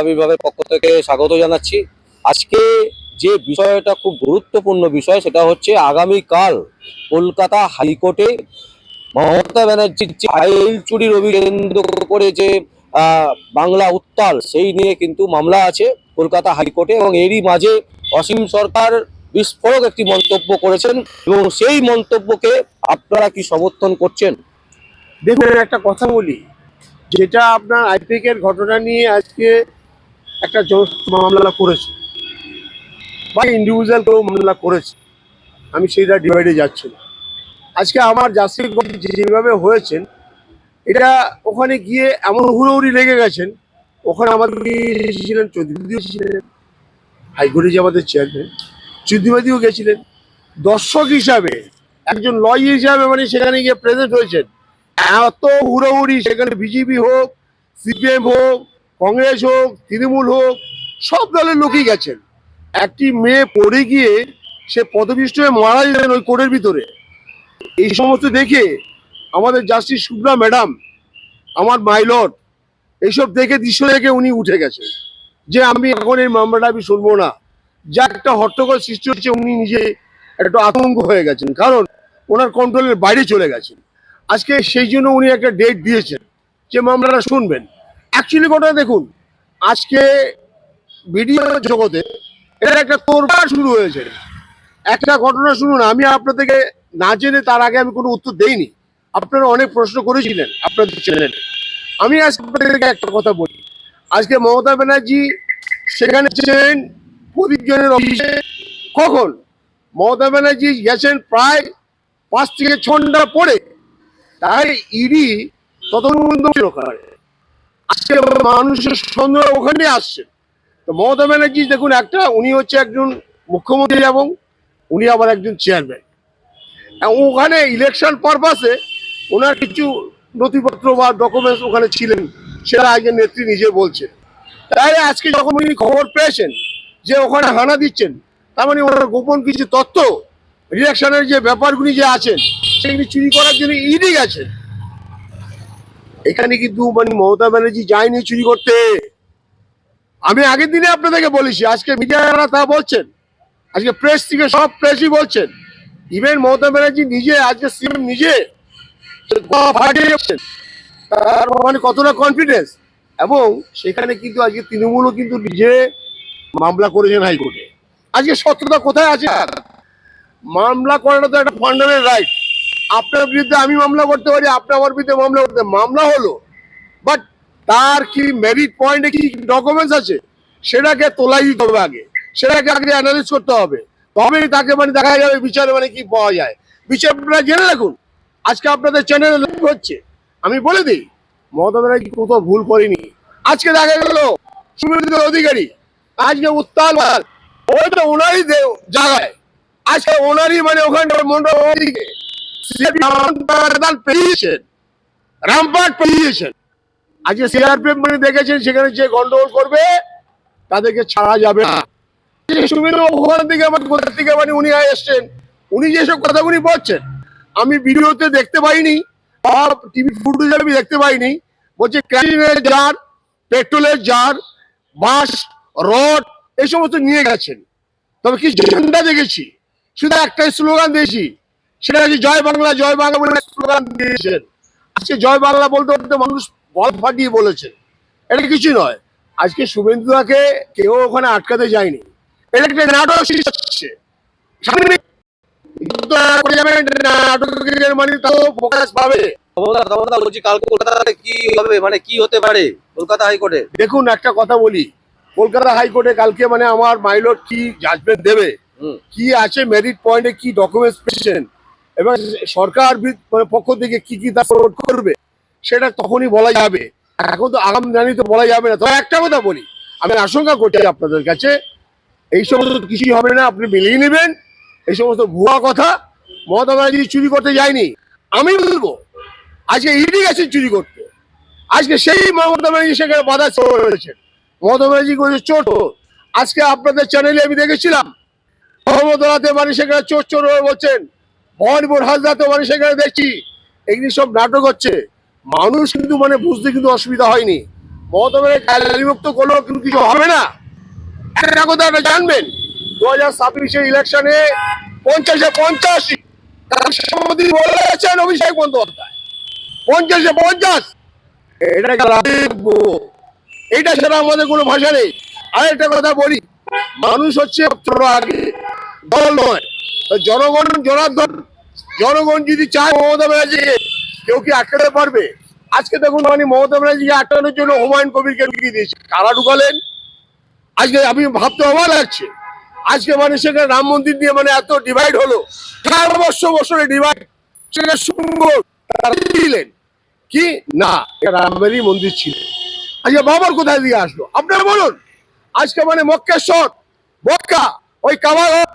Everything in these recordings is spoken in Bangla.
আবির্ভাবের পক্ষ থেকে স্বাগত জানাচ্ছি। আজকে যে বিষয়টা খুব গুরুত্বপূর্ণ বিষয়, সেটা হচ্ছে আগামীকাল কলকাতা হাইকোর্টে মমতা ব্যানার্জির আইল চুরির অভিযোগ করে যে বাংলা উত্তাল, সেই নিয়ে কিন্তু মামলা আছে কলকাতা হাইকোর্টে এবং এরই মাঝে অসীম সরকার বিস্ফোরক একটি মন্তব্য করেছেন এবং সেই মন্তব্যকে আপনারা কি সমর্থন করছেন? দেখুন, একটা কথা বলি। যেটা আপনার আইপিএক এর ঘটনা নিয়ে আজকে একটা মামলা করেছে। বা ইন্ডিভিজুয়াল কেউ মামলা করেছে। আমি সেইটা ডিভাইডে যাচ্ছি না। আজকে আমার জাস্টিস যেভাবে হয়েছেন, এটা ওখানে গিয়ে এমন হুড়োহুড়ি লেগে গেছেন, ওখানে আমাদের এসেছিলেন, চৌধুরীও ছিলেন হাইকোর্টে যে আমাদের চেয়ারম্যান চৌধুরীবাদীও গেছিলেন। দর্শক হিসাবে, একজন লয় হিসাবে মানে সেখানে গিয়ে প্রেজেন্ট হয়েছেন। এত হুড়োহুড়ি, সেখানে বিজেপি হোক, সিপিএম হোক কংগ্রেস হোক, তৃণমূল হোক, সব দলের লোকই গেছেন। একটি মেয়ে পড়ে গিয়ে সে পদপিষ্ট হয়ে মারা গেলেন ওই কোর্টের ভিতরে। এই সমস্ত দেখে আমাদের জাস্টিস শুভ্রা ম্যাডাম, আমার মাইলট এইসব দেখে দৃশ্য দেখে উনি উঠে গেছেন। যে আমি এখন এই মামলাটা আমি শুনব না। যা একটা হট্টগোল সৃষ্টি হচ্ছে, উনি নিজে একটু আতঙ্ক হয়ে গেছেন। কারণ ওনার কন্ট্রোলের বাইরে চলে গেছেন। আজকে সেই জন্য উনি একটা ডেট দিয়েছেন। যে মামলাটা শুনবেন। অ্যাকচুয়ালি ঘটনা দেখুন, আজকে ভিডিও জগতে এটা একটা তোরবার শুরু হয়েছে। একটা ঘটনা শুনুন, আমি আপনাদেরকে না জেনে তার আগে আমি কোনো উত্তর দেইনি। আপনারা অনেক প্রশ্ন করেছিলেন, আপনাদের চ্যানেলে। আমি আজকে আপনাদেরকে একটা কথা বলি। আজকে মমতা ব্যানার্জি সেখানে ছিলেন প্রদীপজনের অফিসে কখন? মমতা ব্যানার্জি গেছেন প্রায় পাঁচ থেকে ছ ঘণ্টা পরে। তাই ইডি তদন্ত মানুষের সন্দেহ ওখানে আসছে। তো মমতা ব্যানার্জি, দেখুন একটা, উনি হচ্ছে একজন মুখ্যমন্ত্রী এবং উনি আবার একজন চেয়ারম্যান ওখানে ইলেকশন পারপাসে ওনার কিছু নথিপত্র বা ডকুমেন্টস ওখানে ছিলেন, সেটা একজন নেত্রী নিজে বলছে তাই আজকে যখন উনি খবর পেয়েছেন যে ওখানে হানা দিচ্ছেন, তার মানে ওনার গোপন কিছু তথ্য রিয়াকশনের যে ব্যাপারগুলি যে আছেন, সেগুলি চুরি করার জন্য ইডি গেছেন এখানে কিন্তু মানে মমতা ব্যানার্জি যায়নি চুরি করতে। আমি আগের দিনে আপনাদেরকে বলেছি, আজকে মিডিয়ারা তা বলছেন। আজকে প্রেস থেকে সব প্রেসই বলছেন। ইভেন মমতা ব্যানার্জি নিজে, আজকে সিএম নিজে তার মানে কতটা কনফিডেন্স এবং সেখানে কিন্তু আজকে তৃণমূলও কিন্তু নিজে মামলা করেছেন হাইকোর্টে। আজকে সত্যতা কোথায় আছে? মামলা করাটা তো একটা ফান্ডামেন্টাল রাইট। আপনার বিরুদ্ধে আমি মামলা করতে পারি, আপনি আমার বিরুদ্ধে মামলা করতে মামলা হলো বাট তার কি মেরিট পয়েন্টে কি ডকুমেন্টস আছে, সেটাকে তোলাই দিতে হবে আগে, সেটাকে আগে অ্যানালিস করতে হবে। তবেই তাকে মানে দেখা যাবে বিচারে মানে কি পাওয়া যায়। বিচার আপনারা জেনে রাখুন, আজকে আপনাদের চ্যানেলে হচ্ছে। আমি বলে দিই, মমতা ব্যানার্জি কোথাও ভুল করিনি। আজকে দেখা গেল সুবিধা অধিকারী, আজকে উত্তাল ওইটা ওনারই জায়গায়। আজকে ওনারই মানে ওখানে মন্ডল পেরিয়েছেন রামপাট পেরিয়েছেন আজকে সিআরপিএফ মানে দেখেছেন, সেখানে যে গন্ডগোল করবে, তাদেরকে ছাড়া যাবে না। আমার মানে উনি উনি যেসব কথাগুলি বলছেন, আমি ভিডিওতে দেখতে পাইনি, বা টিভি আমি দেখতে পাইনি, বলছে ক্যারিনের জার পেট্রোলের জার বাঁশ রড এই সমস্ত নিয়ে গেছেন। তবে কি ঝান্ডা দেখেছি? শুধু একটাই স্লোগান দিয়েছি সেটা হচ্ছে জয় বাংলা জয় বাংলা বলে স্লোগান দিয়েছেন আজকে জয় বাংলা বলতে বলতে মানুষ বল ফাটিয়ে বলেছেন এটা কিছু নয়। আজকে শুভেন্দুদাকে কেউ ওখানে আটকাতে যায়নি। এটা একটা নাটক হচ্ছে। সামনে নাটকের মানে তাও পাবে। বলছি মানে কি হতে পারে? কলকাতা হাইকোর্টে। দেখুন একটা কথা বলি। কলকাতা হাইকোর্টে কালকে মানে আমার মাইলট কি জাজমেন্ট দেবে? কি আছে মেরিট পয়েন্টে কি ডকুমেন্টস পেয়েছেন? এবং সরকার মানে পক্ষ থেকে কি কি তা করবে, সেটা তখনই বলা যাবে। এখন তো আগাম জানি তো বলা যাবে না। তবে একটা কথা বলি, আমি আশঙ্কা করছি আপনাদের কাছে, এই সমস্ত কিছুই হবে না, আপনি মিলিয়ে নেবেন। এই সমস্ত ভুয়া কথা মমতা ব্যানার্জি চুরি করতে যায়নি। আমি বলব, আজকে ইডি গেছে চুরি করতে। আজকে সেই মমতা ব্যানার্জি সেখানে বাধা চলেছেন মমতা ব্যানার্জি করেছে চোট আজকে আপনাদের চ্যানেলে আমি দেখেছিলাম মোহাম্মদরাতে মানে সেখানে চোর চোর হয়ে বলছেন ভবানীপুর হাজরাতে মানে সেখানে দেখছি। এগুলি সব নাটক হচ্ছে, মানুষ কিন্তু মানে বুঝতে কিন্তু অসুবিধা হয়নি। মমতা ব্যানার্জি মুক্ত করলেও কিন্তু কিছু হবে না। একটা কথা একটা জানবেন, দু হাজার ছাব্বিশে ইলেকশনে পঞ্চাশে পঞ্চাশি বলেছেন অভিষেক বন্দ্যোপাধ্যায়। পঞ্চাশে পঞ্চাশ, এটা আমাদের কোনো ভাষা নেই। কথা বলি, মানুষ হচ্ছে আগে দল নয়। তো জনগণ, জনার্দন, জনগণ যদি চায় মমতা ব্যানার্জিকে কেউ কি আটকাতে পারবে? আজকে দেখুন মানে মমতা ব্যানার্জিকে আটকানোর জন্য হুমায়ুন কবিরকে ঢুকিয়ে দিয়েছে। কারা ঢুকালেন? আজকে আমি ভাবতে অবাক লাগছে। আজকে মানে সেখানে রাম মন্দির নিয়ে মানে এত ডিভাইড হলো। চার বছর বছরে ডিভাইড সেখানে সুন্দর কি না, এটা রামেরই মন্দির ছিল। আজকে বাবার কোথায় দিয়ে আসলো? আপনারা বলুন। আজকে মানে মক্কেশ্বর, মক্কা, ওই কাবাগর।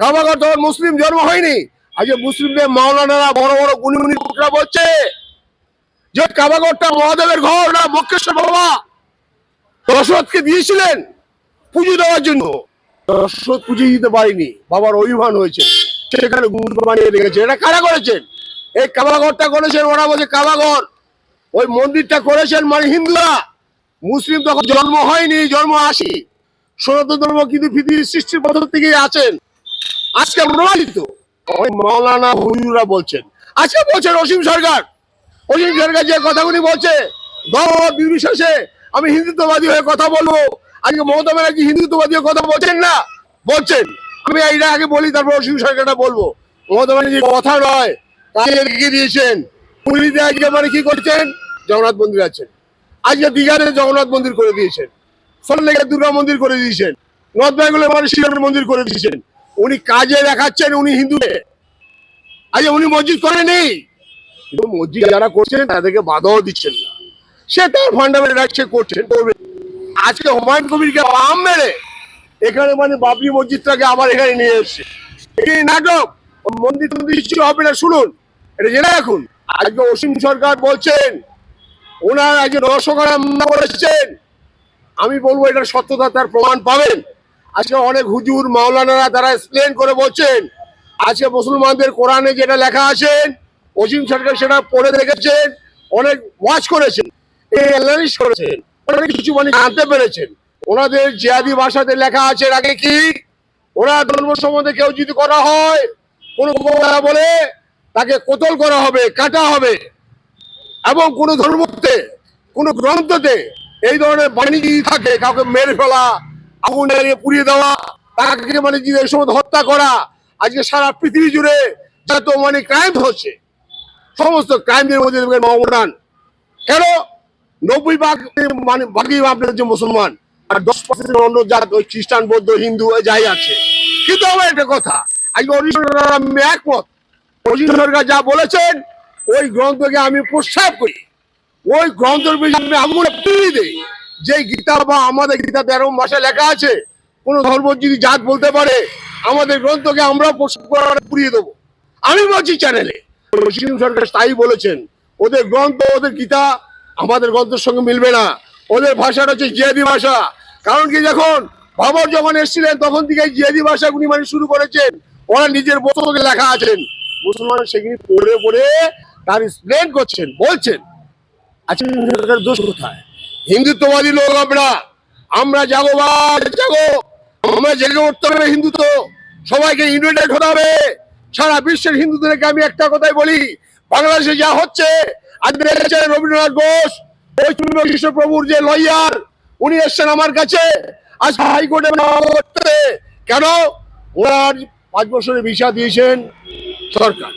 কাবাগর তখন মুসলিম জন্ম হয়নি। আজকে মুসলিমদের মাওলানারা বড় বড় গুণী গুণী লোকরা বলছে যে কাবাগরটা মহাদেবের ঘর না মক্কেশ্বর বাবা। দশরথকে দিয়েছিলেন পুজো দেওয়ার জন্য। দশরথ পুজো দিতে পারিনি, বাবার অভিমান হয়েছে। সেখানে গুড় বানিয়ে রেখেছে। এটা কারা করেছেন? এই কাবাগরটা করেছেন, ওরা বলছে কাবাগর ওই মন্দিরটা করেছেন মানে হিন্দুরা। মুসলিম তখন জন্ম হয়নি, জন্ম আসি সনাতন ধর্ম কিন্তু পৃথিবীর সৃষ্টির পথ থেকেই আছেন। আজকে প্রমাণিত। ওই মাওলানা হুজুরা বলছেন। আজকে বলছেন অসীম সরকার। অসীম সরকার যে কথাগুলি বলছে, ধর্ম নির্বিশেষে আমি হিন্দুত্ববাদী হয়ে কথা বলব। আজকে মমতা ব্যানার্জি হিন্দুত্ববাদী হয়ে কথা বলছেন না? বলছেন। আমি এইটা আগে বলি, তারপর অসীম সরকারটা বলব। মমতা ব্যানার্জি কথা নয় কাজে লিখে দিয়েছেন। পুরীতে আজকে মানে কি করছেন? জগন্নাথ মন্দির আছেন। আজকে দীঘাতে জগন্নাথ মন্দির করে দিয়েছেন। সল্লেকে দুর্গা মন্দির করে দিয়েছেন। নর্থ বেঙ্গলে মানে শিবের মন্দির করে দিয়েছেন। উনি কাজে দেখাচ্ছেন, উনি হিন্দু আজকে উনি মসজিদ করে নেই। কিন্তু মসজিদ যারা করছেন, তাদেরকে বাধাও দিচ্ছেন না। সে তার ফান্ডামেন্টাল রাইট সে করছেন, করবে। আজকে হুমায়ুন কবিরকে বাম মেরে, এখানে মানে বাবরি মসজিদটাকে আবার এখানে নিয়ে এসছে। এই নাটক, মন্দির টন্দির কিছু হবে না, শুনুন। এটা জেনে রাখুন। আজকে অসীম সরকার বলছেন, ওনার আজকে মামলা করেছেন। আমি বলব, এটার সত্যতা তার প্রমাণ পাবেন। আজকে অনেক হুজুর মাওলানারা তারা এক্সপ্লেন করে বলছেন। আজকে মুসলমানদের কোরআনে যেটা লেখা আছেন অসীম সরকার সেটা পড়ে দেখেছেন, অনেক ওয়াচ করেছেন করেছেন, অনেক কিছু মানে জানতে পেরেছেন। ওনাদের জিয়াদি ভাষাতে লেখা আছে আগে কি? ওরা ধর্ম সম্বন্ধে কেউ যদি করা হয়, কোনো বলে, তাকে কোতল করা হবে, কাটা হবে, এবং কোনো ধর্মতে, কোনো গ্রন্থতে এই ধরনের বাণী থাকে, কাউকে মেরে ফেলা আগুন জ্বালিয়ে পুড়িয়ে দেওয়া, তাকে মানে এই সময় হত্যা করা, আজকে সারা পৃথিবী জুড়ে যত মানে ক্রাইম হচ্ছে, সমস্ত ক্রাইমের মধ্যে মহামরান কেন? নব্বই ভাগ মানে ভাগই আপনার যে মুসলমান, আর দশ পার্সেন্ট অন্য জাত, ওই খ্রিস্টান, বৌদ্ধ, হিন্দু যাই আছে। কিন্তু আমার একটা কথা, আজকে আমি একমত। অজিত সরকার যা বলেছেন, ওই গ্রন্থকে আমি প্রস্তাব করি। ওই গ্রন্থের বিষয়ে আমি পুড়িয়ে দিই। যে গীতা বা আমাদের গীতা তেরো ভাষায় লেখা আছে, কোন ধর্ম যদি জাত বলতে পারে, আমাদের গ্রন্থকে আমরা পুড়িয়ে দেবো। আমি বলছি চ্যানেলে। মুসলিম সরকার তাই বলেছেন, ওদের গ্রন্থ, ওদের গীতা আমাদের গ্রন্থের সঙ্গে মিলবে না। ওদের ভাষাটা হচ্ছে জিয়াদি ভাষা। কারণ কি যখন বাবর যখন এসেছিলেন, তখন থেকে জিয়াদি ভাষাগুলি মানে শুরু করেছেন। ওরা নিজের বস্তুকে লেখা আছেন। মুসলমান সেগুলি পড়ে পড়ে তার এক্সপ্লেন করছেন, বলছেন। আচ্ছা দোষ কোথায়? হিন্দুত্ববাদী লোক আমরা। আমরা জাগো বা জাগো। আমরা জেগে উঠতে হবে হিন্দুত্ব। সবাইকে ইউনাইটেড হতে হবে। সারা বিশ্বের হিন্দুদেরকে আমি একটা কথাই বলি, বাংলাদেশে যা হচ্ছে, আজ রবীন্দ্রনাথ ঘোষ প্রভুর যে লয়ার উনি এসছেন আমার কাছে। আজ হাইকোর্টে কেন? ওনার পাঁচ বছরের ভিসা দিয়েছেন সরকার।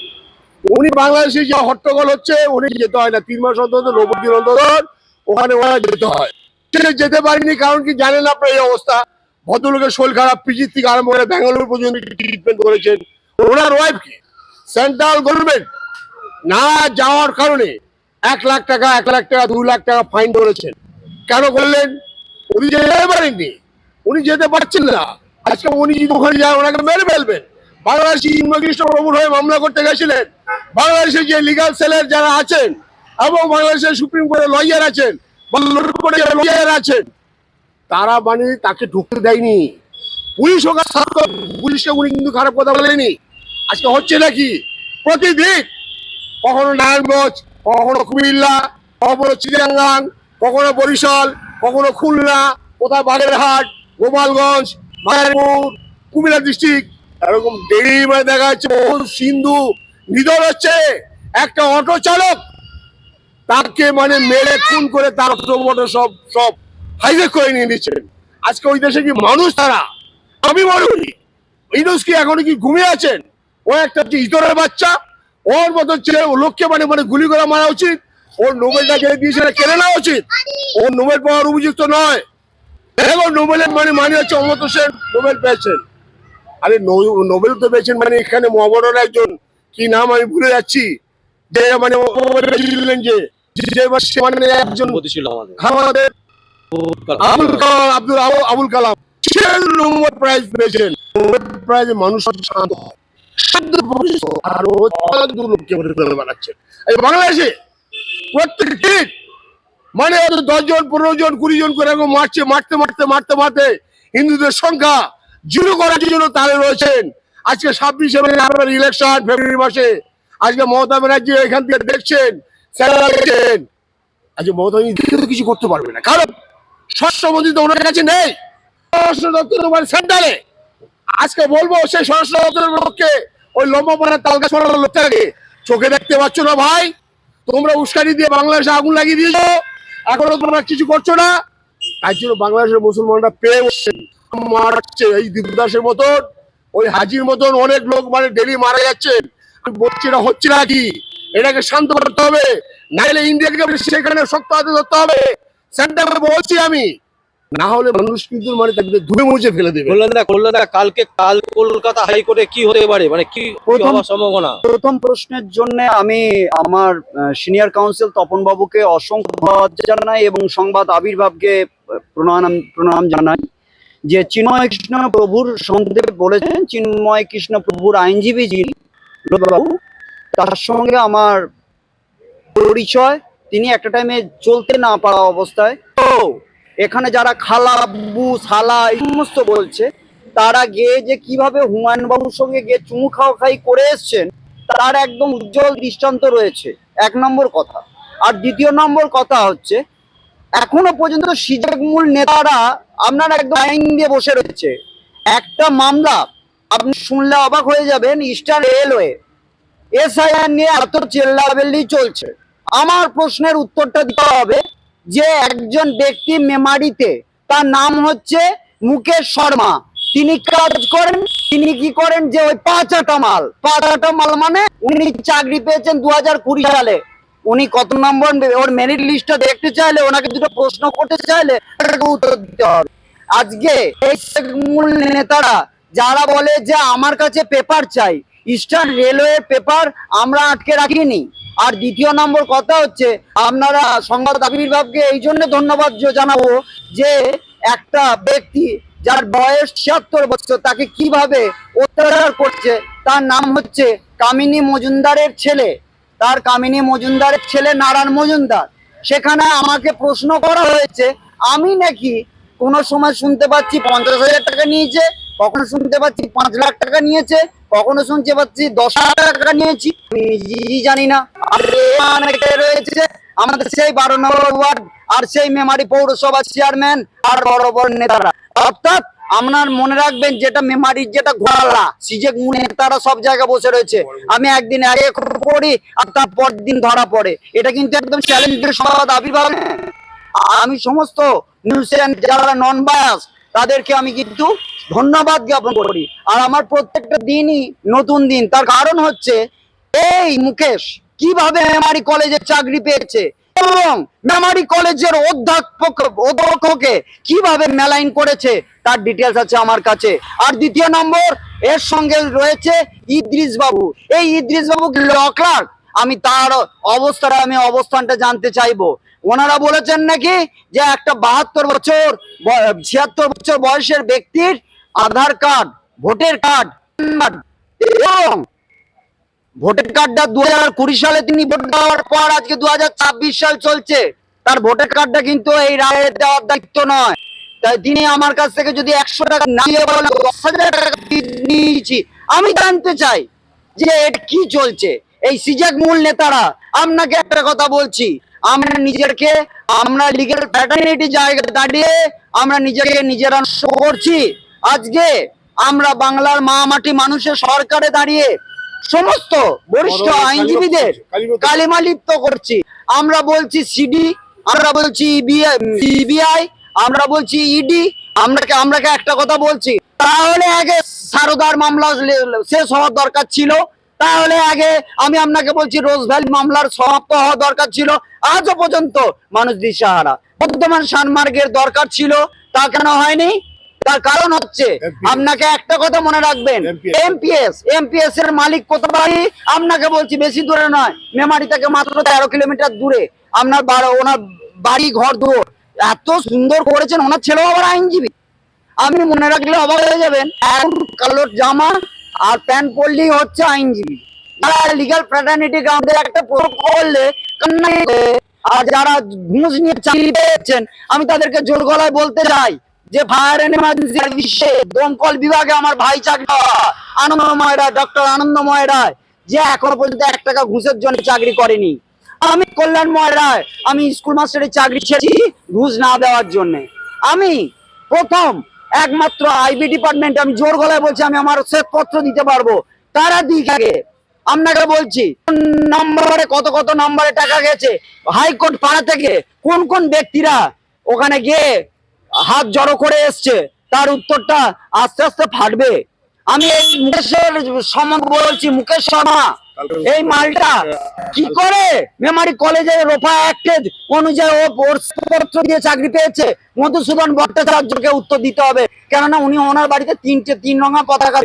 উনি বাংলাদেশে যা হট্টগোল হচ্ছে, উনি যেতে হয় না। তিন মাস অন্তত, নব্বই দিন অন্তর ওখানে ওরা যেতে হয়। যেতে পারেনি, কারণ কি জানেন আপনার এই অবস্থা? ভদ্রলোকের শরীর খারাপ, পিজির থেকে আরম্ভ করে ব্যাঙ্গালোর পর্যন্ত ট্রিটমেন্ট করেছেন। ওনার ওয়াইফকে সেন্ট্রাল গভর্নমেন্ট না যাওয়ার কারণে এক লাখ টাকা, এক লাখ টাকা, দু লাখ টাকা ফাইন করেছেন। কেন করলেন? উনি যেতে পারেননি। উনি যেতে পারছেন না। আজকে উনি যদি ওখানে যায়, ওনাকে মেরে ফেলবেন। বাংলাদেশি ইন্দ্রকৃষ্ণ প্রভুর হয়ে মামলা করতে গেছিলেন। বাংলাদেশের যে লিগাল সেলের যারা আছেন এবং বাংলাদেশের সুপ্রিম কোর্টের লয়ার আছেন আছেন, তারা মানে তাকে ঢুকতে দেয়নি। পুলিশ সাথে পুলিশকে উনি কিন্তু খারাপ কথা বলেনি। আজকে হচ্ছে নাকি? প্রতিদিন কখনো নারায়ণগঞ্জ, কখনো কুমিল্লা, কখনো চিড়িয়াঙ্গান কখনো বরিশাল, কখনো খুলনা, কোথাও বাগেরহাট, গোপালগঞ্জ মায়ারপুর কুমিল্লা ডিস্ট্রিক্ট এরকম ডেলি মানে দেখা যাচ্ছে বহু সিন্ধু নিধন হচ্ছে। একটা অটো চালক তাকে মানে মেরে খুন করে তার সব সব হাইজেক করে নিয়ে নিচ্ছেন আজকে ওই দেশে কি মানুষ তারা? আমি মনে করি ইনুস কি এখনও কি ঘুমিয়ে আছেন? ও একটা হচ্ছে ইতরের বাচ্চা, ওর মতো ছেলে, ও লোককে মানে মানে গুলি করে মারা উচিত, ওর নোবেলটা যে দিয়েছে সেটা কেড়ে নেওয়া উচিত। ওর নোবেল পাওয়ার উপযুক্ত নয়। এখন নোবেলের মানে মানে হচ্ছে অমর্ত্য সেন নোবেল পেয়েছেন। আরে নোবেল তো পেয়েছেন মানে এখানে মহাবড়ের একজন, কি নাম আমি ভুলে যাচ্ছি। যে মানে যে মানে একজন গতি আমাদের। আমাদের আবুল কালাম আব্দুল আবুল কালাম। নোবেল প্রাইজ পেয়েছেন। নোবেল প্রাইজে মানুষ শান্ত। হয়। শান্ত মানুষ আর ও ফালতু লোককে করে বেড়াচ্ছে এই বাংলাদেশে প্রত্যেক মানে দশজন পনেরো জন কুড়ি জন করে মারছে মারতে মারতে মারতে মারতে হিন্দুদের সংখ্যা জিরো করার জন্য তাহলে রয়েছেন। আজকে ছাব্বিশে আপনার ইলেকশন ফেব্রুয়ারি মাসে। আজকে মমতা ব্যানার্জি এখান থেকে দেখছেন কিছু করতে পারবে না। কারণ স্বরাষ্ট্রমন্ত্রী তো ওনার কাছে নেই। আজকে বলব, সেই ওই লম্বা লোকটাকে চোখে দেখতে পাচ্ছ না ভাই? তোমরা উস্কানি দিয়ে বাংলাদেশে আগুন লাগিয়ে দিয়েছ। এখনও তোমরা কিছু করছ না। তাই জন্য বাংলাদেশের মুসলমানরা পেয়ে বসছেন। এই দিবদাসের মতন। ওই হাজির মতন অনেক লোক মানে ডেলি মারা যাচ্ছেন। বলছি এটা হচ্ছে না কি এটাকে শান্ত করতে হবে। নাহলে ইন্ডিয়াকে সেখানে শক্ত হাতে ধরতে হবে। সেন্টারে বলছি আমি। না হলে মানুষ কিন্তু মানে তাকে ধুয়ে মুছে ফেলে দেবে। কল্যাণদা কল্যাণদা কালকে কাল কলকাতা হাইকোর্টে কি হতে পারে? মানে কি প্রথম- সম্ভাবনা? প্রথম প্রশ্নের জন্য আমি আমার সিনিয়র কাউন্সিল তপন বাবুকে অসংখ্য জানাই এবং সংবাদ আবির্ভাবকে প্রণাম প্রণাম জানাই যে চিন্ময় কৃষ্ণ প্রভুর সম্বন্ধে বলেছেন। চিন্ময় কৃষ্ণ প্রভুর আইনজীবী যিনি বাবু তার সঙ্গে আমার পরিচয়, তিনি একটা টাইমে চলতে না পারা অবস্থায়। তো এখানে যারা খালা বু সালা এই সমস্ত বলছে, তারা গিয়ে যে কীভাবে হুমায়ুন বাবুর সঙ্গে গিয়ে চুমু খাওয়া খাই করে এসছেন, তার একদম উজ্জ্বল দৃষ্টান্ত রয়েছে। এক নম্বর কথা। আর দ্বিতীয় নম্বর কথা হচ্ছে, এখনও পর্যন্ত সিজাক মূল নেতারা আপনার একদম আইন দিয়ে বসে রয়েছে। একটা মামলা, আপনি শুনলে অবাক হয়ে যাবেন ইস্টার্ন রেলওয়ে এসআইআর নিয়ে এত চেল্লাবেল্লি চলছে। আমার প্রশ্নের উত্তরটা দিতে হবে যে একজন ব্যক্তি মেমারিতে, তার নাম হচ্ছে মুকেশ শর্মা। তিনি কাজ করেন? তিনি কি করেন যে ওই পাঁচ আটা মাল? পাঁচ আটা মাল মানে উনি চাকরি পেয়েছেন দু হাজার কুড়ি সালে। উনি কত নম্বর ওর মেরিট লিস্টটা দেখতে চাইলে, ওনাকে দুটো প্রশ্ন করতে চাইলে উত্তর দিতে হবে। আজকে এই মূল নেতারা যারা বলে যে আমার কাছে পেপার চাই ইস্টার্ন রেলওয়ে পেপার আমরা আটকে রাখিনি। আর দ্বিতীয় নম্বর কথা হচ্ছে, আপনারা সংবাদ আবির্ভাবকে এই জন্য ধন্যবাদ জানাব যে একটা ব্যক্তি যার বয়স ছিয়াত্তর বছর, তাকে কীভাবে অত্যাচার করছে, তার নাম হচ্ছে কামিনী মজুমদারের ছেলে। তার কামিনী মজুমদারের ছেলে নারায়ণ মজুমদার। সেখানে আমাকে প্রশ্ন করা হয়েছে, আমি নাকি কোনো সময় শুনতে পাচ্ছি পঞ্চাশ হাজার টাকা নিয়েছে, কখনো শুনতে পাচ্ছি পাঁচ লাখ টাকা নিয়েছে কখনো শুনতে পাচ্ছি দশ হাজার টাকা নিয়েছি। জানি না। রয়েছে? আমাদের সেই বারো নম্বর ওয়ার্ড আর সেই মেমারি পৌরসভা চেয়ারম্যান আর বড় বড় নেতারা। অর্থাৎ আপনার মনে রাখবেন, যেটা মেমারির যেটা ঘোড়ালা, সিজেক নেতারা সব জায়গায় বসে রয়েছে। আমি একদিন আগে পড়ি আর তার পর দিন ধরা পড়ে। এটা কিন্তু একদম চ্যালেঞ্জের সংবাদ আবির্ভাব আমি সমস্ত নিউজ যারা নন বায়াস তাদেরকে আমি কিন্তু ধন্যবাদ জ্ঞাপন করি। আর আমার প্রত্যেকটা দিনই নতুন দিন। তার কারণ হচ্ছে, এই মুকেশ কীভাবে মেমারি কলেজে চাকরি পেয়েছে এবং মেমারি কলেজের অধ্যাপক অধ্যক্ষকে কীভাবে মেলাইন করেছে, তার ডিটেলস আছে আমার কাছে। আর দ্বিতীয় নম্বর, এর সঙ্গে রয়েছে ইদ্রিস বাবু। এই ইদ্রিস বাবু ল আমি তার অবস্থাটা আমি অবস্থানটা জানতে চাইব। ওনারা বলেছেন নাকি যে একটা বাহাত্তর বছর ছিয়াত্তর বছর বয়সের ব্যক্তির আধার কার্ড, ভোটের কার্ড এবং ভোটের কার্ডটা দু হাজার কুড়ি সালে তিনি ভোট দেওয়ার পর আজকে দু হাজার ছাব্বিশ সাল চলছে। তার ভোটার কার্ডটা কিন্তু এই রায়ের দেওয়ার দায়িত্ব নয়। তাই তিনি আমার কাছ থেকে যদি একশো টাকা না দশ হাজার টাকা নিয়েছি। আমি জানতে চাই যে এটা কি চলছে। এই সিজাক মূল নেতারা, আপনাকে একটা কথা বলছি। আমরা নিজেকে আমরা লিগেল ফ্যাটার্নিটি জায়গা দাঁড়িয়ে আমরা নিজেকে নিজেরা করছি। আজকে আমরা বাংলার মা মাটি মানুষের সরকারে দাঁড়িয়ে সমস্ত বরিষ্ঠ আইনজীবীদের কালিমা লিপ্ত করছি। আমরা বলছি সিডি আমরা বলছি সিবিআই আমরা বলছি ইডি আমরা আমরা একটা কথা বলছি। তাহলে আগে সারদার মামলা শেষ হওয়ার দরকার ছিল। তাহলে আগে আমি আপনাকে বলছি রোজ ভ্যালি মামলার সমাপ্ত হওয়া দরকার ছিল। আজও পর্যন্ত মানুষ দিশাহারা। বর্তমান সানমার্গের দরকার ছিল। তা কেন হয়নি? তার কারণ হচ্ছে আপনাকে একটা কথা মনে রাখবেন এমপিএস। এমপিএস এর মালিক কত বাড়ি আপনাকে বলছি বেশি দূরে নয় মেমারি থেকে মাত্র তেরো কিলোমিটার দূরে। আপনার ওনার বাড়ি ঘর দূর এত সুন্দর করেছেন ওনার ছেলেও আবার আইনজীবী। আপনি মনে রাখলে অবাক হয়ে যাবেন এখন কালো জামা আর প্যান্ট পরলেই হচ্ছে আইনজীবী। যারা লিগাল ফ্র্যাটার্নিটি গ্রাউন্ডে একটা প্রয়োগ করলে আর যারা ঘুষ নিয়ে চাকরি পেয়েছেন আমি তাদেরকে জোর গলায় বলতে চাই যে ফায়ার অ্যান্ড এমার্জেন্সি দমকল বিভাগে আমার ভাই চাকরি আনন্দময় রায় ডক্টর আনন্দময় রায় যে এখনও পর্যন্ত এক টাকা ঘুষের জন্য চাকরি করেনি। আমি কল্যাণময় রায় আমি স্কুল মাস্টারের চাকরি ছেড়েছি ঘুষ না দেওয়ার জন্য। আমি প্রথম, একমাত্র আইবি ডিপার্টমেন্ট আমি জোর গলায় বলছি, আমি আমার শ্বেতপত্র দিতে পারব। তারা দিক আগে। আপনাকে বলছি নম্বরে কত কত নম্বরে টাকা গেছে, হাইকোর্ট পাড়া থেকে কোন কোন ব্যক্তিরা ওখানে গিয়ে হাত জড়ো করে এসছে, তার উত্তরটা আস্তে আস্তে ফাটবে। আমি এই মুকেশের সম্বন্ধে বলছি, মুকেশ শর্মা, এই মালটা কি করে? মেমারি কলেজে রোফা অ্যাক্টের অনুযায়ী ও দিয়ে চাকরি পেয়েছে। মধুসূদন ভট্টাচার্যকে উত্তর দিতে হবে, কেননা উনি ওনার বাড়িতে তিনটে তিন রঙা পতাকা,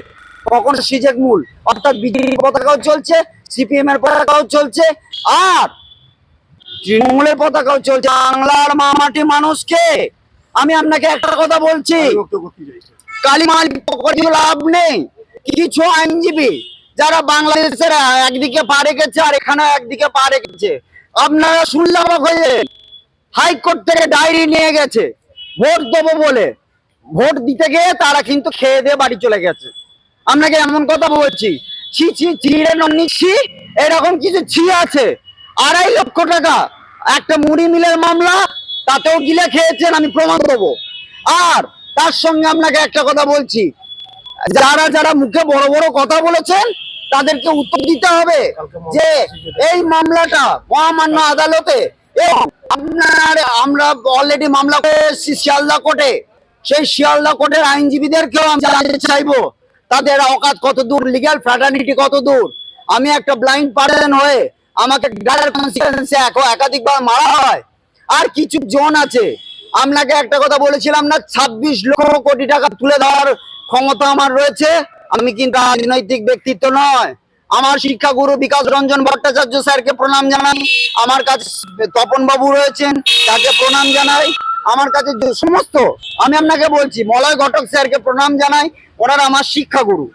কখনো সিজেক মূল, অর্থাৎ বিজেপি পতাকাও চলছে, সিপিএম এর পতাকাও চলছে, আর তৃণমূলের পতাকাও চলছে। বাংলার মামাটি মানুষকে আমি আপনাকে একটা কথা বলছি। কালিমাল লাভ নেই। কিছু আইনজীবী যারা বাংলাদেশের একদিকে পা রেখেছে আর এখানে একদিকে পা রেখেছে আপনারা শুনলে অবাক হয়ে হাইকোর্ট থেকে ডায়েরি নিয়ে গেছে। ভোট দেবো বলে। ভোট দিতে গিয়ে তারা কিন্তু খেয়ে দিয়ে বাড়ি চলে গেছে। আপনাকে এমন কথা বলছি। ছি ছি চিড়ে নিচ্ছি এরকম কিছু ছি আছে। আড়াই লক্ষ টাকা। একটা মুড়ি মিলের মামলা তাতেও গিলে খেয়েছেন, আমি প্রমাণ দেবো আর তার সঙ্গে আপনাকে একটা কথা বলছি। যারা যারা মুখে বড় বড় কথা বলেছেন, তাদেরকে উত্তর দিতে হবে যে এই মামলাটা মহামান্য আদালতে আপনার আমরা অলরেডি মামলা করে এসেছি শিয়ালদা কোর্টে। সেই শিয়ালদা কোর্টের আইনজীবীদেরকেও আমি চাইব, তাদের অকাত কত দূর লিগ্যাল ফ্র্যাটার্নিটি কত দূর। আমি একটা ব্লাইন্ড পার্সন হয়ে আমাকে একাধিকবার মারা হয়। আর কিছু জন আছে। আপনাকে একটা কথা বলেছিলাম না ছাব্বিশ লক্ষ কোটি টাকা তুলে দেওয়ার ক্ষমতা আমার রয়েছে। আমি কিন্তু রাজনৈতিক ব্যক্তিত্ব নয়। আমার শিক্ষাগুরু বিকাশ রঞ্জন ভট্টাচার্য স্যারকে প্রণাম জানাই। আমার কাছে তপন বাবু রয়েছেন তাকে প্রণাম জানাই। আমার কাছে যে সমস্ত আমি আপনাকে বলছি মলয় ঘটক স্যারকে প্রণাম জানাই। ওনারা আমার শিক্ষাগুরু।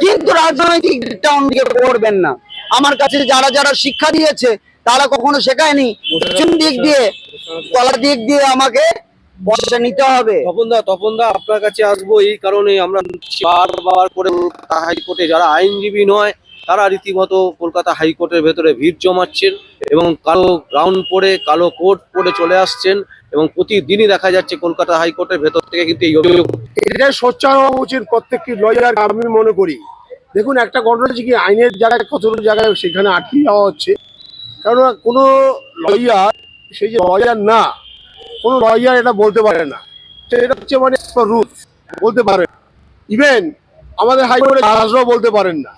কিন্তু রাজনৈতিকটা অন্যদিকে করবেন না। আমার কাছে যারা যারা শিক্ষা দিয়েছে তারা কখনো শেখায়নি। দিক দিয়ে তলা দিক দিয়ে আমাকে পয়সা নিতে হবে। তপনদা তপনদা আপনার কাছে আসব এই কারণে আমরা বারবার করে কলকাতা হাইকোর্টে যারা আইনজীবী নয় তারা রীতিমতো কলকাতা হাইকোর্টের ভেতরে ভিড় জমাচ্ছেন এবং কালো গ্রাউন্ড পরে কালো কোট পরে চলে আসছেন এবং প্রতিদিনই দেখা যাচ্ছে কলকাতা হাইকোর্টের ভেতর থেকে কিন্তু এই অভিযোগ এটাই সোচ্চার হওয়া উচিত প্রত্যেকটি লয়ার আমি মনে করি। দেখুন একটা ঘটনা হচ্ছে কি আইনের জায়গায় কতগুলো জায়গায় সেখানে আটকে যাওয়া হচ্ছে। কারণ কোনো লয়ার সেই যে লয়ার না, কোনো লয়ার এটা বলতে পারে না। এটা হচ্ছে মানে রুল বলতে পারে ইভেন আমাদের হাইকোর্টে জাজরাও বলতে পারেন না।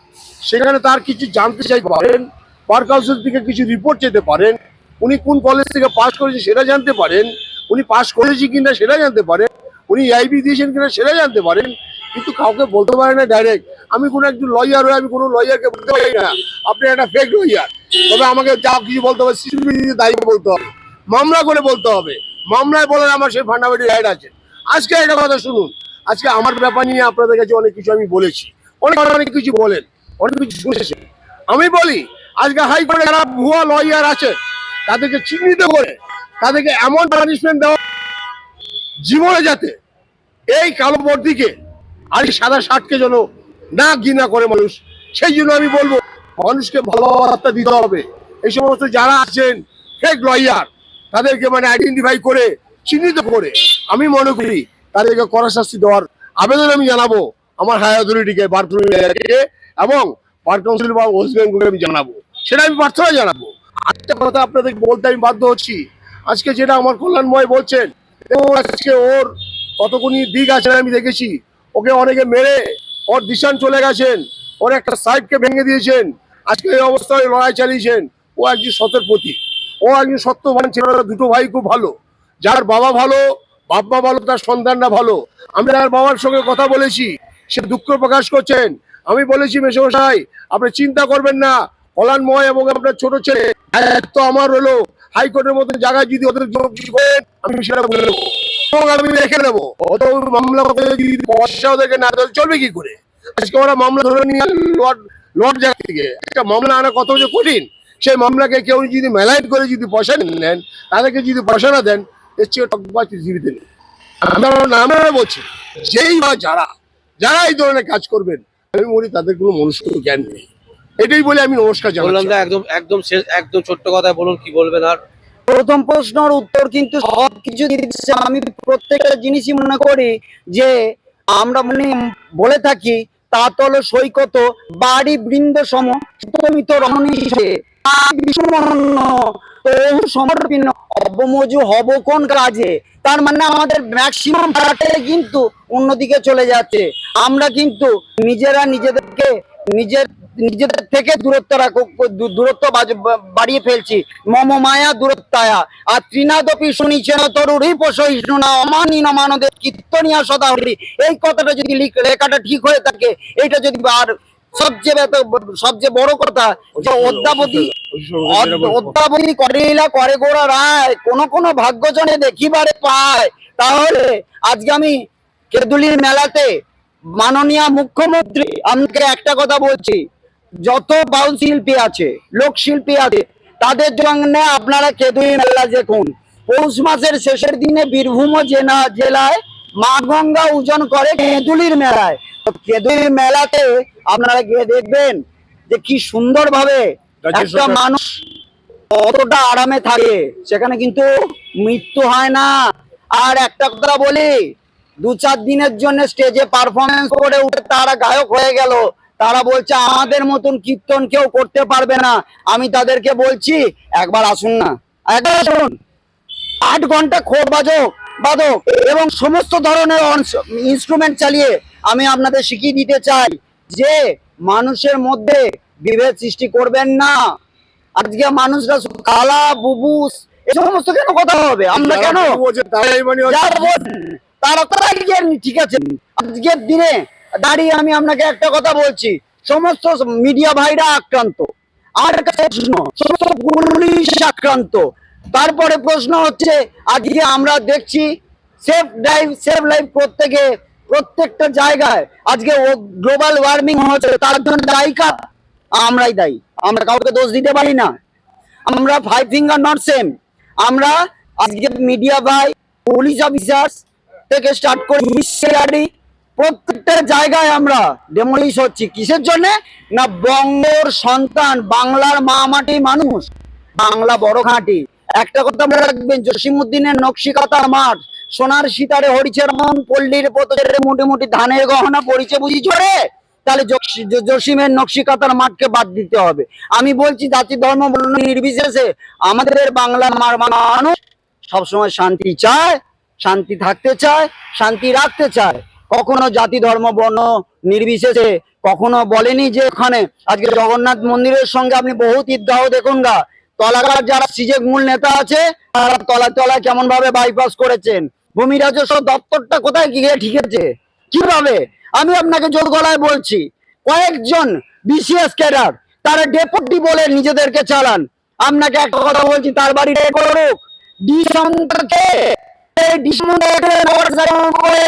সেখানে তার কিছু জানতে চাইতে পারেন বার কাউন্সিল থেকে কিছু রিপোর্ট যেতে পারেন, উনি কোন কলেজ থেকে পাস করেছে সেটা জানতে পারেন, উনি পাস করেছে কিনা সেটা জানতে পারেন, উনি আইবি দিয়েছেন কিনা সেটা জানতে পারেন, কিন্তু কাউকে বলতে পারে না ডাইরেক্ট আমি কোনো একজন লয়ার হয়ে আমি কোনো লয়ারকে বলতে পারি না। আপনি একটা ফেক লয়ার তবে আমাকে যা কিছু বলতে হবে সিসিটিভি দায়িত্ব বলতে হবে। মামলা করে বলতে হবে। মামলায় বলার আমার সেই ফান্ডামেন্টাল রাইট আছে। আজকে একটা কথা শুনুন। আজকে আমার ব্যাপার নিয়ে আপনাদের কাছে অনেক কিছু আমি বলেছি। অনেক অনেক কিছু বলেন, অনেক কিছু শুনেছেন। আমি বলি, আজকে হাইকোর্টে যারা ভুয়া লয়ার আছে, তাদেরকে চিহ্নিত করে, তাদেরকে এমন পানিশমেন্ট দেওয়া জীবনে যাতে এই কালো বর্দিকে আর সাদা শার্টকে যেন না ঘৃণা করে মানুষ, সেই জন্য আমি বলব, মানুষকে ভালো বার্তা দিতে হবে। এই সমস্ত যারা আছেন ফেক লয়ার তাদেরকে মানে আইডেন্টিফাই করে, চিহ্নিত করে। আমি মনে করি তাদেরকে কড়া শাস্তি দেওয়ার আবেদন আমি জানাব আমার হায়ার অথরিটিকে বার এবং বার কাউন্সিল বা ওয়েস্ট বেঙ্গলকে আমি জানাব। সেটা আমি প্রার্থনা জানাব। আরেকটা কথা আপনাদের বলতে আমি বাধ্য হচ্ছি। আজকে যেটা আমার কল্যাণময় বলছেন আজকে ওর কতগুলি দিক আছে আমি দেখেছি। ওকে অনেকে মেরে, ওর দিশান চলে গেছেন, ওর একটা সাইডকে ভেঙে দিয়েছেন। আজকে এই অবস্থায় লড়াই চালিয়েছেন। ও একজন সতের প্রতি ও একজন সত্যবান ছিল দুটো ভাই খুব ভালো। যার বাবা ভালো মা ভালো, তার সন্তানরা ভালো। আমি তার বাবার সঙ্গে কথা বলেছি, সে দুঃখ প্রকাশ করছেন। আমি বলেছি মেসমশাই আপনি চিন্তা করবেন না কল্যাণময় এবং আপনার ছোট ছেলে, দায়িত্ব আমার হলো, হাইকোর্টের মতো জায়গায় যদি ওদের আমি সেটা বলে এবং আমি রেখে নেব। অত মামলা পয়সা ওদেরকে না চলবে কি করে? আজকে ওরা মামলা ধরে নিয়ে লর্ড লর্ড জায়গা থেকে। একটা মামলা আনা কত যে কঠিন। সেই মামলাকে কেউ যদি মেলাইট করে যদি পয়সা নেন তাদেরকে যদি পয়সা না দেন এর চেয়ে টকবা পৃথিবীতে নেই। আমরা নামে বলছি। যেই বা যারা যারা এই ধরনের কাজ করবেন আমি বলি তাদের কোনো মনুষ্য জ্ঞান নেই। এটাই বলে আমি নমস্কার জানাচ্ছি। একদম একদম শেষ একদম ছোট্ট কথায় বলুন কি বলবেন আর? প্রথম প্রশ্নের উত্তর কিন্তু সব কিছু দিচ্ছে। আমি প্রত্যেকটা জিনিসই মনে করি যে আমরা মানে বলে থাকি তাতল সৈকত বাড়ি বৃন্দ সম সুতমিত সমর্পিন অবমজু হব কোন কাজে? তার মানে আমাদের ম্যাক্সিমাম ভাড়াটা কিন্তু অন্যদিকে চলে যাচ্ছে। আমরা কিন্তু নিজেরা নিজেদেরকে নিজের, নিজেদের থেকে দূরত্ব দূরত্ব বাড়িয়ে ফেলছি। মম মায়া দূরত্বায়া আর ত্রিনাদপি শুনিছেন তরুরই সহিষ্ণু না অমানীন মানদের কীর্তনিয়া সদা হরি। এই কথাটা যদি লিখ- লেখাটা ঠিক হয়ে থাকে, এইটা যদি আর সবচেয়ে বড় কথা যে অদ্যাবধি অদ- অদ্যাবধি করিলা করে গোড়া রায় কোন কোন ভাগ্যজনে দেখিবারে পায়। তাহলে আজকে আমি কেদুলির মেলাতে মাননীয় মুখ্যমন্ত্রী আমাকে একটা কথা বলছি যত বাউল শিল্পী আছে লোক শিল্পী আছে তাদের জন্য আপনারা কেদুলি মেলা দেখুন। পৌষ মাসের শেষের দিনে বীরভূম জেলা জেলায় মা গঙ্গা ওজন করে কেঁদুলির মেলায়। তো কেঁদুলির মেলাতে আপনারা গিয়ে দেখবেন যে কি সুন্দর ভাবে একটা মানুষ কতটা আরামে থাকে। সেখানে কিন্তু মৃত্যু হয় না। আর একটা কথা বলি দু চার দিনের জন্য স্টেজে পারফরমেন্স করে উঠে তারা গায়ক হয়ে গেল। তারা বলছে আমাদের মতন কীর্তন কেউ করতে পারবে না। আমি তাদেরকে বলছি একবার আসুন না। একবার আসুন। আট ঘণ্টা খোর বাজক বাদক এবং সমস্ত ধরনের ইনস্ট্রুমেন্ট চালিয়ে আমি আপনাদের শিখিয়ে দিতে চাই যে মানুষের মধ্যে বিভেদ সৃষ্টি করবেন না। আজকে মানুষরা কালা বুবুস এই সমস্ত কেন কথা হবে? আমরা কেন? তারা তারা ঠিক আছে? আজকের দিনে দাঁড়িয়ে আমি আপনাকে একটা কথা বলছি। সমস্ত মিডিয়া ভাইরা আক্রান্ত। আর একটা প্রশ্ন সমস্ত পুলিশ আক্রান্ত। তারপরে প্রশ্ন হচ্ছে, আজকে আমরা দেখছি সেফ ড্রাইভ সেফ লাইফ প্রত্যেকে, প্রত্যেকটা জায়গায় আজকে ও গ্লোবাল ওয়ার্মিং হচ্ছে, তার জন্য দায়ী কার? আমরাই দায়ী। আমরা কাউকে দোষ দিতে পারি না। আমরা ফাইভ ফিঙ্গার নট সেম আমরা আজকে মিডিয়া ভাই পুলিশ অফিসার থেকে স্টার্ট করে মিনিস্ট্রি প্রত্যেকটা জায়গায় আমরা ডেমোলিশ হচ্ছি। কিসের জন্য? না বঙ্গর সন্তান, বাংলার মা মাটি মানুষ, বাংলা বড় ঘাঁটি। একটা কথা মনে রাখবেন জসিমুদ্দিনের নকশিকাতার মাঠ, সোনার সিতারে হরিচের মন, পল্লীর পতরে মুটি মুটি ধানের গহনা পরিচে বুঝি চড়ে তাহলে জসিমের নকশিকাতার মাঠকে বাদ দিতে হবে। আমি বলছি, জাতি ধর্ম বর্ণ নির্বিশেষে আমাদের বাংলা মা- মানুষ সবসময় শান্তি চায়, শান্তি থাকতে চায়, শান্তি রাখতে চায়। কখনো জাতি ধর্ম বর্ণ নির্বিশেষে কখনো বলেনি যে ওখানে আজকে জগন্নাথ মন্দিরের সঙ্গে আপনি বহুত ঈদগাহ দেখুন গা। তলাকার যারা সিজে মূল নেতা আছে, তারা তলায় তলায় কেমন ভাবে বাইপাস করেছেন? ভূমি রাজস্ব দপ্তরটা কোথায় গিয়ে ঠিকেছে? কীভাবে? আমি আপনাকে জোর গলায় বলছি, কয়েকজন বিসিএস ক্যাডার তারা ডেপুটি বলে নিজেদেরকে চালান। আপনাকে একটা কথা বলছি, তার বাড়ি করুক। ডি সন্তানকে এই ডি সন্তানকে নগর করে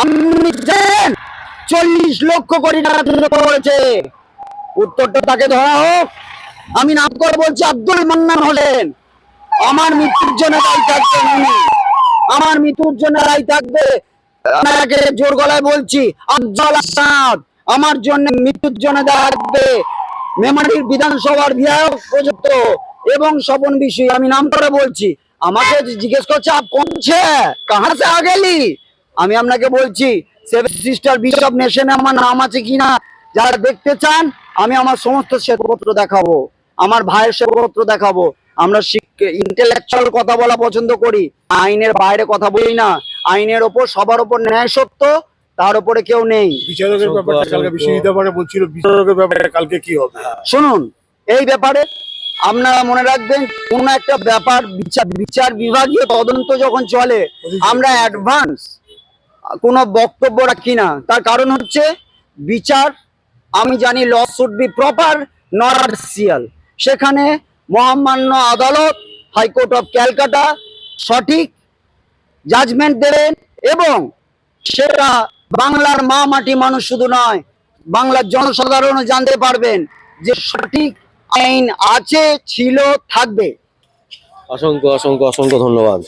আপনি চল্লিশ লক্ষ কোটি টাকা তুলে করেছে উত্তরটা তাকে ধরা হোক। আমি নাম করে বলছি আব্দুল মান্নান হলেন। আমার মৃত্যুর জন্য দায়ী থাকবে আমার মৃত্যুর জন্য দায়ী থাকবে। জোর গলায় বলছি আফজল আসাদ, আমার জন্য মৃত্যুর জন্য থাকবে। মেমারির বিধানসভার বিধায়ক পর্যন্ত এবং স্বপন বিষয় আমি নাম করে বলছি। আমাকে জিজ্ঞেস করছে, আপ কোন ছে? কাহা সে আ গেলি আমি আপনাকে বলছি, সেভেন সিস্টার বিশপ নেশনে আমার নাম আছে কিনা, যারা দেখতে চান, আমি আমার সমস্ত শ্বেতপত্র দেখাবো। আমার ভাইয়ের শ্বেতপত্র দেখাবো। আমরা ইন্টেলেকচুয়াল কথা বলা পছন্দ করি। আইনের বাইরে কথা বলি না। আইনের ওপর সবার ওপর ন্যায় সত্য তার উপরে কেউ নেই। বিচারকের ব্যাপারটা কালকে অসংখ্য। বলছিল বিচারকের ব্যাপারটা কালকে কি হবে? শুনুন এই ব্যাপারে আপনারা মনে রাখবেন কোন একটা ব্যাপার বিচার বিচার বিভাগীয় তদন্ত যখন চলে আমরা অ্যাডভান্স কোনো বক্তব্য রাখি না। তার কারণ হচ্ছে বিচার আমি জানি law should be proper not সেখানে মহামান্য আদালত, হাইকোর্ট অফ ক্যালকাটা সঠিক জাজমেন্ট দেবেন এবং সেটা বাংলার মা মাটি মানুষ শুধু নয়, বাংলার জনসাধারণও জানতে পারবেন যে সঠিক আইন আছে, ছিল, থাকবে। অসংখ্য অসংখ্য অসংখ্য ধন্যবাদ।